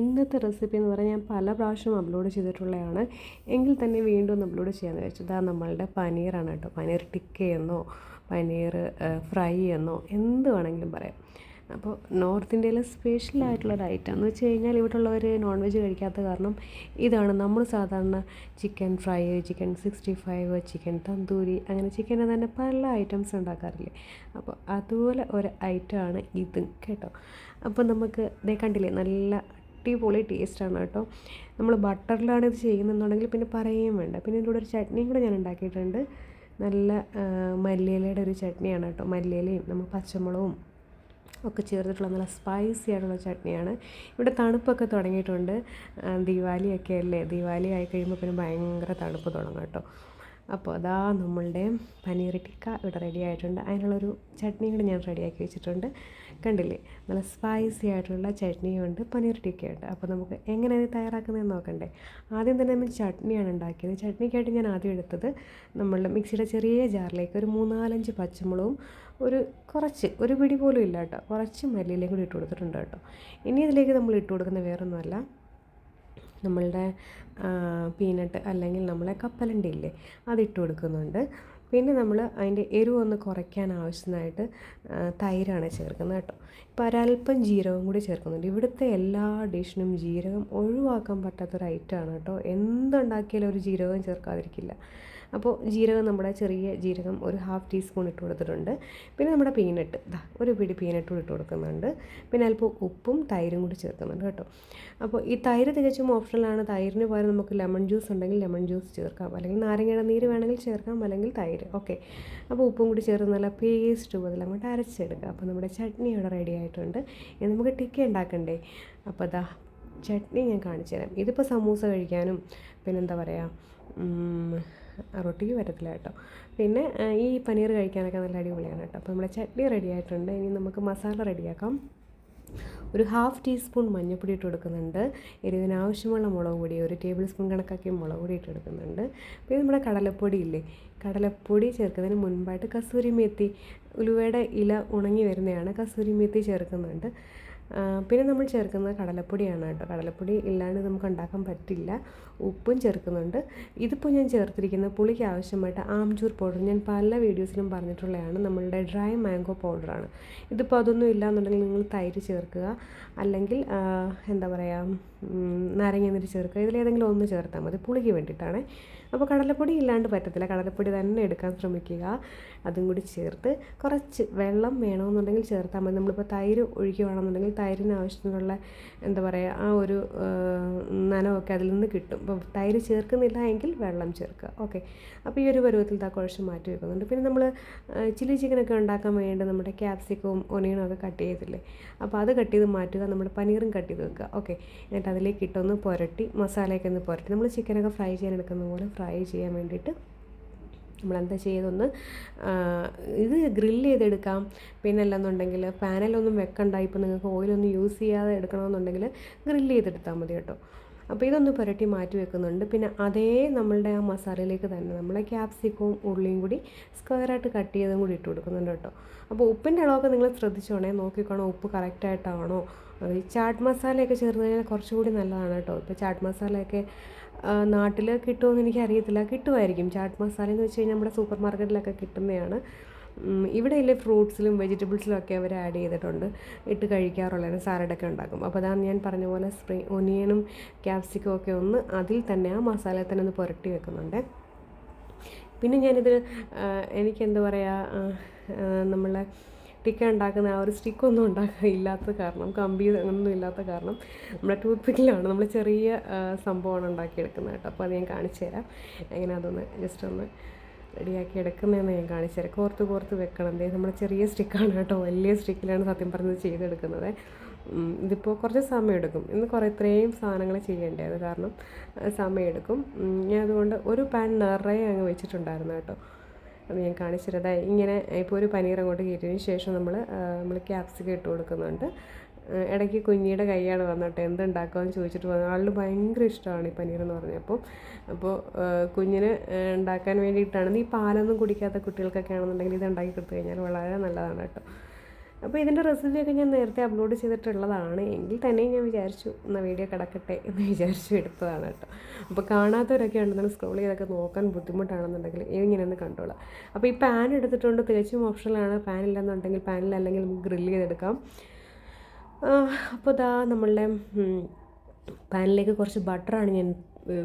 ഇന്നത്തെ റെസിപ്പി എന്ന് പറഞ്ഞാൽ ഞാൻ പല പ്രാവശ്യം അപ്ലോഡ് ചെയ്തിട്ടുള്ളതാണ്. എങ്കിൽ തന്നെ വീണ്ടും ഒന്ന് അപ്ലോഡ് ചെയ്യാമെന്ന് വെച്ചു ഇതാ നമ്മളുടെ പനീറാണ് കേട്ടോ. പനീർ ടിക്കയെന്നോ പനീർ ഫ്രൈ എന്നോ എന്ത് വേണമെങ്കിലും പറയാം. അപ്പോൾ നോർത്ത് ഇന്ത്യയിലെ സ്പെഷ്യൽ ആയിട്ടുള്ളൊരു ഐറ്റം എന്ന് വെച്ച് കഴിഞ്ഞാൽ ഇവിടെ ഉള്ളവർ നോൺ വെജ് കഴിക്കാത്ത കാരണം ഇതാണ് നമ്മൾ സാധാരണ chicken fry chicken sixty five chicken tandoori അങ്ങനെ ചിക്കന്റെ തന്നെ പല ഐറ്റംസ് ഉണ്ടാക്കാറില്ലേ? അപ്പോൾ അതുപോലെ ഒരു ഐറ്റമാണ് ഇതും കേട്ടോ. അപ്പോൾ നമുക്ക് ഇതേ കണ്ടില്ലേ നല്ല അടിപൊളി ടേസ്റ്റാണ് കേട്ടോ. നമ്മൾ ബട്ടറിലാണ് ഇത് ചെയ്യുന്നതെന്നുണ്ടെങ്കിൽ പിന്നെ പറയുകയും വേണ്ട. പിന്നെ ഇതിന്റെ കൂടെ ഒരു ചട്നിയും കൂടെ ഞാൻ ഉണ്ടാക്കിയിട്ടുണ്ട്. നല്ല മല്ലിയിലയുടെ ഒരു ചട്നിയാണ് കേട്ടോ. മല്ലിയിലയും നമ്മൾ പച്ചമുളകും ഒക്കെ ചേർത്തിട്ടുള്ള നല്ല സ്പൈസി ആയിട്ടുള്ള ചട്നിയാണ്. ഇവിടെ തണുപ്പൊക്കെ തുടങ്ങിയിട്ടുണ്ട്. ദീപാവലിയൊക്കെ അല്ലേ? ദീപാവലി ആയി കഴിയുമ്പോൾ പിന്നെ ഭയങ്കര തണുപ്പ് തുടങ്ങും കേട്ടോ. അപ്പോൾ അതാ നമ്മളുടെ പനീർ ടിക്ക ഇവിടെ റെഡി ആയിട്ടുണ്ട്. അതിനുള്ളൊരു ചട്നി കൂടി ഞാൻ റെഡിയാക്കി വെച്ചിട്ടുണ്ട്. കണ്ടില്ലേ? നല്ല സ്പൈസി ആയിട്ടുള്ള ചട്നിയുണ്ട് പനീർ ടിക്കയുണ്ട് അപ്പോൾ നമുക്ക് എങ്ങനെ ഇത് തയ്യാറാക്കുന്നതെന്ന് നോക്കണ്ടേ? ആദ്യം തന്നെ നമ്മൾ ചട്നിയാണ് ഉണ്ടാക്കിയത്. ചട്നിക്കായിട്ട് ഞാൻ ആദ്യം എടുത്തത് നമ്മളുടെ മിക്സിയുടെ ചെറിയ ജാറിലേക്ക് ഒരു മൂന്നാലഞ്ച് പച്ചമുളകും ഒരു കുറച്ച് ഒരു പിടി പോലും ഇല്ല കേട്ടോ. കുറച്ച് മല്ലിയിലേക്കും കൂടി ഇട്ട് കൊടുത്തിട്ടുണ്ട് കേട്ടോ. ഇനി ഇതിലേക്ക് നമ്മൾ ഇട്ട് കൊടുക്കുന്ന വേറൊന്നുമല്ല നമ്മളുടെ പീനട്ട് അല്ലെങ്കിൽ നമ്മളെ കപ്പലണ്ടി ഇല്ലേ അതിട്ട് കൊടുക്കുന്നുണ്ട്. പിന്നെ നമ്മൾ അതിന്റെ എരിവ് ഒന്ന് കുറയ്ക്കാൻ ആവശ്യമായിട്ട് തൈരാണ് ചേർക്കുന്നത് കേട്ടോ. ഇപ്പോൾ ഒരല്പം ജീരകം കൂടി ചേർക്കുന്നുണ്ട്. ഇവിടുത്തെ എല്ലാ ഡിഷിനും ജീരകം ഒഴിവാക്കാൻ പറ്റാത്തൊരു ഐറ്റമാണ് കേട്ടോ. എന്തുണ്ടാക്കിയാലും ഒരു ജീരകം ചേർക്കാതിരിക്കില്ല. അപ്പോൾ ജീരകം നമ്മുടെ ചെറിയ ജീരകം ഒരു ഹാഫ് ടീസ്പൂൺ ഇട്ട് കൊടുത്തിട്ടുണ്ട്. പിന്നെ നമ്മുടെ പീനട്ട്. ഇതാ ഒരു പിടി പീനട്ടും ഇട്ട് കൊടുക്കുന്നുണ്ട്. പിന്നെ അല്പം ഉപ്പും തൈരും കൂടി ചേർക്കുന്നുണ്ട് കേട്ടോ. അപ്പോൾ ഈ തൈര് തികച്ചും ഓപ്ഷണലാണ്. തൈരിന് പകരം നമുക്ക് ലെമൺ ജ്യൂസ് ഉണ്ടെങ്കിൽ ലെമൺ ജ്യൂസ് ചേർക്കാം. അല്ലെങ്കിൽ നാരങ്ങയുടെ നീര് വേണമെങ്കിൽ ചേർക്കാം. അല്ലെങ്കിൽ തൈര് ഓക്കെ. അപ്പോൾ ഉപ്പും കൂടി ചേർന്ന് നല്ല പേസ്റ്റ് പോലെ അങ്ങോട്ട് അരച്ചെടുക്കുക. അപ്പോൾ നമ്മുടെ ചട്നി ഇവിടെ റെഡി ആയിട്ടുണ്ട്. ഇനി നമുക്ക് ടിക്ക ഉണ്ടാക്കണ്ടേ? അപ്പോൾ അതാ ചട്നി ഞാൻ കാണിച്ചു തരാം. ഇതിപ്പോൾ സമൂസ കഴിക്കാനും പിന്നെന്താ പറയുക റൊട്ടിക്ക് വരത്തില്ല കേട്ടോ. പിന്നെ ഈ പനീർ കഴിക്കാനൊക്കെ നല്ല അടിപൊളിയാണ് കേട്ടോ. അപ്പോൾ നമ്മുടെ ചട്നി റെഡി ആയിട്ടുണ്ട്. ഇനി നമുക്ക് മസാല റെഡിയാക്കാം ഒരു ഹാഫ് ടീസ്പൂൺ മഞ്ഞൾപ്പൊടി ഇട്ട് കൊടുക്കുന്നുണ്ട്. എരിവിന് ആവശ്യമുള്ള മുളക് പൊടി ഒരു ടേബിൾ സ്പൂൺ കണക്കാക്കി മുളക് പൊടി ഇട്ട് കൊടുക്കുന്നുണ്ട്. പിന്നെ നമ്മുടെ കടലപ്പൊടി ഇല്ലേ? കടലപ്പൊടി ചേർക്കുന്നതിന് മുൻപായിട്ട് കസൂരി മേത്തി ഉലുവയുടെ ഇല ഉണങ്ങി വരുന്നതാണ് കസൂരി മേത്തി ചേർക്കുന്നുണ്ട്. പിന്നെ നമ്മൾ ചേർക്കുന്നത് കടലപ്പൊടിയാണ് കേട്ടോ. കടലപ്പൊടി ഇല്ലാണ്ട് നമുക്ക് ഉണ്ടാക്കാൻ പറ്റില്ല. ഉപ്പും ചേർക്കുന്നുണ്ട്. ഇതിപ്പോൾ ഞാൻ ചേർത്തിരിക്കുന്ന പുളിക്ക് ആവശ്യമായിട്ട് ആംചൂർ പൗഡർ ഞാൻ പല വീഡിയോസിലും പറഞ്ഞിട്ടുള്ളതാണ് നമ്മളുടെ ഡ്രൈ മാംഗോ പൗഡറാണ്. ഇതിപ്പോൾ അതൊന്നും ഇല്ലയെന്നുണ്ടെങ്കിൽ നിങ്ങൾ തൈര് ചേർക്കുക. അല്ലെങ്കിൽ എന്താ പറയുക നാരങ്ങ നീര് ചേർക്കുക. ഇതിലേതെങ്കിലും ഒന്ന് ചേർത്താൽ മതി. പുളിക്ക് വേണ്ടിയിട്ടാണ്. അപ്പോൾ കടലപ്പൊടി ഇല്ലാണ്ട് പറ്റത്തില്ല. കടലപ്പൊടി തന്നെ എടുക്കാൻ ശ്രമിക്കുക. അതും കൂടി ചേർത്ത് കുറച്ച് വെള്ളം വേണമെന്നുണ്ടെങ്കിൽ ചേർത്താൽ മതി. നമ്മളിപ്പോൾ തൈര് ഒഴിക്കുകയാണെന്നുണ്ടെങ്കിൽ തൈരിന് ആവശ്യത്തിനുള്ള എന്താ പറയുക ആ ഒരു നനവൊക്കെ അതിൽ നിന്ന് കിട്ടും. അപ്പോൾ തൈര് ചേർക്കുന്നില്ല എങ്കിൽ വെള്ളം ചേർക്കുക. ഓക്കെ. അപ്പോൾ ഈ ഒരു പരുവത്തിൽ താ കുഴച്ച് മാറ്റി വെക്കുന്നുണ്ട്. പിന്നെ നമ്മൾ ചില്ലി ചിക്കനൊക്കെ ഉണ്ടാക്കാൻ വേണ്ടി നമ്മുടെ ക്യാപ്സിക്കവും ഒനിയനും ഒക്കെ കട്ട് ചെയ്തില്ലേ അപ്പോൾ അത് കട്ട് ചെയ്ത് മാറ്റുക. നമ്മുടെ പനീറും കട്ട് ചെയ്ത് വെക്കുക. ഓക്കെ. എന്നിട്ട് അതിലേക്ക് ഇട്ടൊന്ന് പുരട്ടി മസാലയൊക്കെ ഒന്ന് പുരട്ടി. നമ്മൾ ചിക്കനൊക്കെ ഫ്രൈ ചെയ്യാൻ എടുക്കുന്ന പോലെ ഫ്രൈ ചെയ്യാൻ വേണ്ടിയിട്ട് നമ്മളെന്താ ചെയ്തൊന്ന് ഇത് ഗ്രില്ല് ചെയ്തെടുക്കാം. പിന്നെ അല്ലെന്നുണ്ടെങ്കിൽ പാനലൊന്നും വെക്കണ്ട. ഇപ്പോൾ നിങ്ങൾക്ക് ഓയിലൊന്നും യൂസ് ചെയ്യാതെ എടുക്കണമെന്നുണ്ടെങ്കിൽ ഗ്രില്ല് ചെയ്തെടുത്താൽ മതി കേട്ടോ. അപ്പോൾ ഇതൊന്ന് പുരട്ടി മാറ്റി വെക്കുന്നുണ്ട്. പിന്നെ അതേ നമ്മളുടെ ആ മസാലയിലേക്ക് തന്നെ നമ്മളെ ക്യാപ്സിക്കവും ഉള്ളിയും കൂടി സ്ക്വയറായിട്ട് കട്ട് ചെയ്തും കൂടി ഇട്ട് കൊടുക്കുന്നുണ്ട് കേട്ടോ. അപ്പോൾ ഉപ്പിന്റെ അളവൊക്കെ നിങ്ങൾ ശ്രദ്ധിച്ചോണേ നോക്കിക്കോണോ ഉപ്പ് കറക്റ്റായിട്ടാണോ ഈ ചാട്ട് മസാലയൊക്കെ ചേർന്ന് കഴിഞ്ഞാൽ കുറച്ചുകൂടി നല്ലതാണ് കേട്ടോ. ഇപ്പോൾ ചാട്ട് മസാലയൊക്കെ നാട്ടിൽ കിട്ടുമെന്ന് എനിക്കറിയത്തില്ല. കിട്ടുമായിരിക്കും ചാട്ട് മസാല എന്ന് വെച്ച് കഴിഞ്ഞാൽ നമ്മുടെ സൂപ്പർ മാർക്കറ്റിലൊക്കെ കിട്ടുന്നതാണ്. ഇവിടെ ഇല്ലേ ഫ്രൂട്ട്സിലും വെജിറ്റബിൾസിലും ഒക്കെ അവർ ആഡ് ചെയ്തിട്ടുണ്ട്. ഇട്ട് കഴിക്കാറുള്ളതാണ് സാലഡൊക്കെ ഉണ്ടാക്കും. അപ്പോൾ അതാണ് ഞാൻ പറഞ്ഞ പോലെ സ്പ്രിങ് ഒനിയനും ക്യാപ്സിക്കും ഒക്കെ ഒന്ന് അതിൽ തന്നെ ആ മസാല തന്നെ ഒന്ന് പുരട്ടി വെക്കുന്നുണ്ട്. പിന്നെ ഞാനിത് എനിക്ക് എന്താ പറയുക നമ്മളെ ടിക്ക ഉണ്ടാക്കുന്ന ആ ഒരു സ്റ്റിക്കൊന്നും ഉണ്ടാക്കാൻ ഇല്ലാത്ത കാരണം കമ്പി അങ്ങനൊന്നും ഇല്ലാത്ത കാരണം നമ്മുടെ ടൂത്ത് പിക്കിലാണ് നമ്മൾ ചെറിയ സംഭവമാണ് ഉണ്ടാക്കിയെടുക്കുന്നത് കേട്ടോ. അപ്പോൾ അത് ഞാൻ കാണിച്ചു തരാം എങ്ങനെ അതൊന്ന് ജസ്റ്റ് ഒന്ന് റെഡിയാക്കി എടുക്കുന്നതെന്ന് ഞാൻ കാണിച്ചു തരാം. കോർത്ത് കോർത്ത് വെക്കണം. ദേ നമ്മൾ ചെറിയ സ്റ്റിക്കാണ് കേട്ടോ. വലിയ സ്റ്റിക്കിലാണ് സത്യം പറഞ്ഞത് ചെയ്തെടുക്കുന്നത്. ഇതിപ്പോൾ കുറച്ച് സമയമെടുക്കും ഇന്ന് കുറേ ഇത്രയും സാധനങ്ങൾ ചെയ്യേണ്ടത് കാരണം സമയമെടുക്കും ഞാൻ അതുകൊണ്ട് ഒരു പാൻ നിറയെ അങ്ങ് വെച്ചിട്ടുണ്ടായിരുന്നു കേട്ടോ. അത് ഞാൻ കാണിച്ചിരുന്നത് ഇങ്ങനെ ഇപ്പോൾ ഒരു പനീർ അങ്ങോട്ട് കയറ്റിയതിന് ശേഷം നമ്മൾ നമ്മൾ ക്യാപ്സിക്കം ഇട്ട് കൊടുക്കുന്നുണ്ട്. ഇടയ്ക്ക് കുഞ്ഞിയുടെ കൈയാണ് വന്നിട്ട് എന്തുണ്ടാക്കാമെന്ന് ചോദിച്ചിട്ട് വന്നു ആളിന് ഭയങ്കര ഇഷ്ടമാണ് ഈ പനീർ എന്ന് പറഞ്ഞപ്പോൾ അപ്പോൾ കുഞ്ഞിന് ഉണ്ടാക്കാൻ വേണ്ടിയിട്ടാണ്. ഈ പാലൊന്നും കുടിക്കാത്ത കുട്ടികൾക്കൊക്കെ ആണെന്നുണ്ടെങ്കിൽ ഇത് ഉണ്ടാക്കി കൊടുത്തു കഴിഞ്ഞാൽ വളരെ നല്ലതാണ് കേട്ടോ. അപ്പോൾ ഇതിന്റെ റെസിപ്പിയൊക്കെ ഞാൻ നേരത്തെ അപ്ലോഡ് ചെയ്തിട്ടുള്ളതാണ്. എങ്കിൽ തന്നെയും ഞാൻ വിചാരിച്ചു എന്നാൽ വീഡിയോ കിടക്കട്ടെ എന്ന് വിചാരിച്ചു എടുത്തതാണ് കേട്ടോ. അപ്പോൾ കാണാത്തവരൊക്കെ ഉണ്ടെന്ന് സ്ക്രോൾ ചെയ്തൊക്കെ നോക്കാൻ ബുദ്ധിമുട്ടാണെന്നുണ്ടെങ്കിൽ ഇങ്ങനെ ഒന്ന് കണ്ടോളാം. അപ്പോൾ ഈ പാൻ എടുത്തിട്ടുണ്ട് തികച്ചും ഓപ്ഷനിലാണ് പാൻ ഇല്ലെന്നുണ്ടെങ്കിൽ പാനിൽ അല്ലെങ്കിൽ നമുക്ക് ഗ്രില്ല് ചെയ്തെടുക്കാം. അപ്പോൾ ഇതാ നമ്മളുടെ പാനിലേക്ക് കുറച്ച് ബട്ടറാണ് ഞാൻ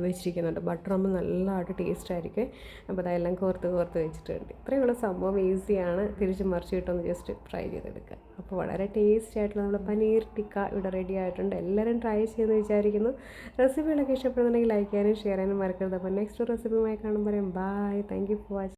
വെച്ചിരിക്കുന്നുണ്ട് ബട്ടറാകുമ്പോൾ നല്ലതായിട്ട് ടേസ്റ്റ് ആയിരിക്കും. അപ്പോൾ അതെല്ലാം കോർത്ത് കോർത്ത് വെച്ചിട്ടുണ്ട്. ഇത്രയുള്ള സംഭവം ഈസിയാണ് തിരിച്ച് മറിച്ച് കിട്ടുമെന്ന് ജസ്റ്റ് ട്രൈ ചെയ്തെടുക്കുക. അപ്പോൾ വളരെ ടേസ്റ്റി ആയിട്ടുള്ള നമ്മുടെ പനീർ ടിക്ക ഇവിടെ റെഡി ആയിട്ടുണ്ട്. എല്ലാവരും ട്രൈ ചെയ്യുമെന്ന് വിചാരിക്കുന്നു. റെസിപ്പികളൊക്കെ ഇഷ്ടപ്പെടുന്നുണ്ടെങ്കിൽ ലൈക്ക് ചെയ്യാനും ഷെയർ ചെയ്യാനും മറക്കരുത്. അപ്പോൾ നെക്സ്റ്റ് റെസിപ്പിയുമായി കാണുമ്പോൾ പറയും bye thank you for watching